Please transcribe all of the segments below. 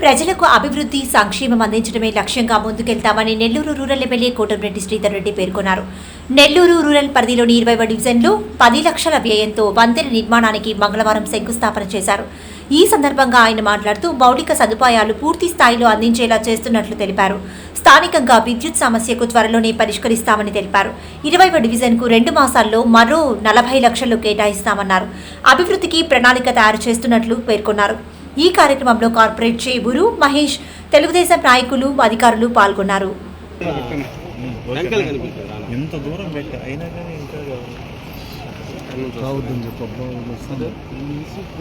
ప్రజలకు అభివృద్ధి సంక్షేమం అందించడమే లక్ష్యంగా ముందుకెళ్తామని నెల్లూరు రూరల్ ఎమ్మెల్యే కోటంరెడ్డి శ్రీధర్ రెడ్డి పేర్కొన్నారు. నెల్లూరు రూరల్ పరిధిలోని ఇరవై డివిజన్లో పది లక్షల వ్యయంతో వంతెన నిర్మాణానికి మంగళవారం శంకుస్థాపన చేశారు. ఈ సందర్భంగా ఆయన మాట్లాడుతూ మౌలిక సదుపాయాలు పూర్తి స్థాయిలో అందించేలా చేస్తున్నట్లు తెలిపారు. స్థానికంగా విద్యుత్ సమస్యకు త్వరలోనే పరిష్కరిస్తామని తెలిపారు. ఇరవై డివిజన్కు రెండు మాసాల్లో మరో నలభై లక్షలు కేటాయిస్తామన్నారు. అభివృద్ధికి ప్రణాళిక తయారు చేస్తున్నట్లు పేర్కొన్నారు. ఈ కార్యక్రమంలో కార్పొరేట్ చేబూరు మహేష్ తెలుగుదేశం నాయకులు అధికారులు పాల్గొన్నారు. వెంకలు కనిపిస్తుందా ఎంత దూరం పెట్టా? అయినా కానీ ఇంకా రావద్దని చెప్పు. అబ్బా, వస్తాను.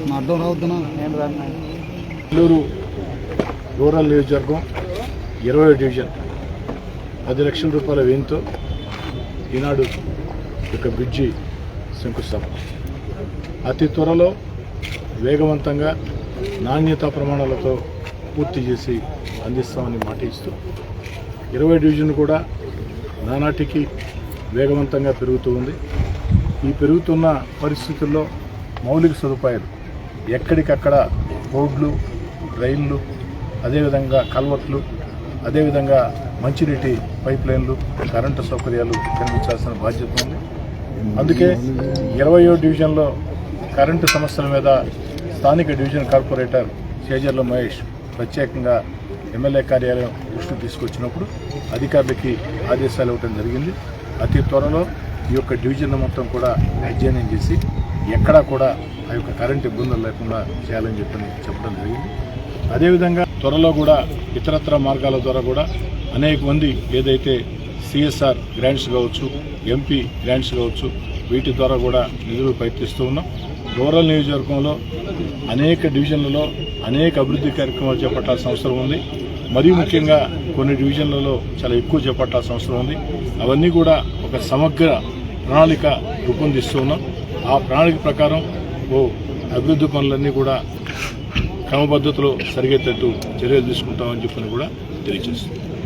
నా అడ్డం రావద్దనా? నెల్లూరు రూరల్ నియోజకవర్గం ఇరవై డివిజన్. పది లక్షల రూపాయల వ్యయంతో ఈనాడు ఒక బ్రిడ్జి శంకుస్థాపన. అతి త్వరలో వేగవంతంగా నాణ్యతా ప్రమాణాలతో పూర్తి చేసి అందిస్తామని మాట ఇస్తూ ఇరవై డివిజన్ కూడా నానాటికి వేగవంతంగా పెరుగుతూ ఉంది. ఈ పెరుగుతున్న పరిస్థితుల్లో మౌలిక సదుపాయాలు ఎక్కడికక్కడ రోడ్లు రైళ్ళు అదేవిధంగా కల్వర్ట్లు అదేవిధంగా మంచినీటి పైప్ లైన్లు కరెంటు సౌకర్యాలు కనిపించాల్సిన బాధ్యత ఉంది. అందుకే ఇరవయో డివిజన్లో కరెంటు సమస్యల మీద స్థానిక డివిజన్ కార్పొరేటర్ చేజర్ల మహేష్ ప్రత్యేకంగా ఎమ్మెల్యే కార్యాలయం దృష్టికి తీసుకొచ్చినప్పుడు అధికారులకి ఆదేశాలు ఇవ్వడం జరిగింది. అతి త్వరలో ఈ యొక్క డివిజన్ మొత్తం కూడా అధ్యయనం చేసి ఎక్కడా కూడా ఆ యొక్క కరెంటు ఇబ్బందులు లేకుండా చేయాలని చెప్పని చెప్పడం జరిగింది. అదేవిధంగా త్వరలో కూడా ఇతరత్ర మార్గాల ద్వారా కూడా అనేక మంది ఏదైతే సిఎస్ఆర్ గ్రాంట్స్ కావచ్చు ఎంపీ గ్రాంట్స్ కావచ్చు వీటి ద్వారా కూడా నిధులు ప్రయత్నిస్తూ ఉన్నాం. రూరల్ నియోజకవర్గంలో అనేక డివిజన్లలో అనేక అభివృద్ధి కార్యక్రమాలు చేపట్టాల్సిన అవసరం ఉంది. మరీ ముఖ్యంగా కొన్ని డివిజన్లలో చాలా ఎక్కువ చేపట్టాల్సిన అవసరం ఉంది. అవన్నీ కూడా ఒక సమగ్ర ప్రణాళిక రూపొందిస్తూ ఉన్నాం. ఆ ప్రణాళిక ప్రకారం ఓ అభివృద్ధి పనులన్నీ కూడా క్రమపద్ధతిలో సరిగేటట్టు చర్యలు తీసుకుంటామని చెప్పని కూడా తెలియజేస్తుంది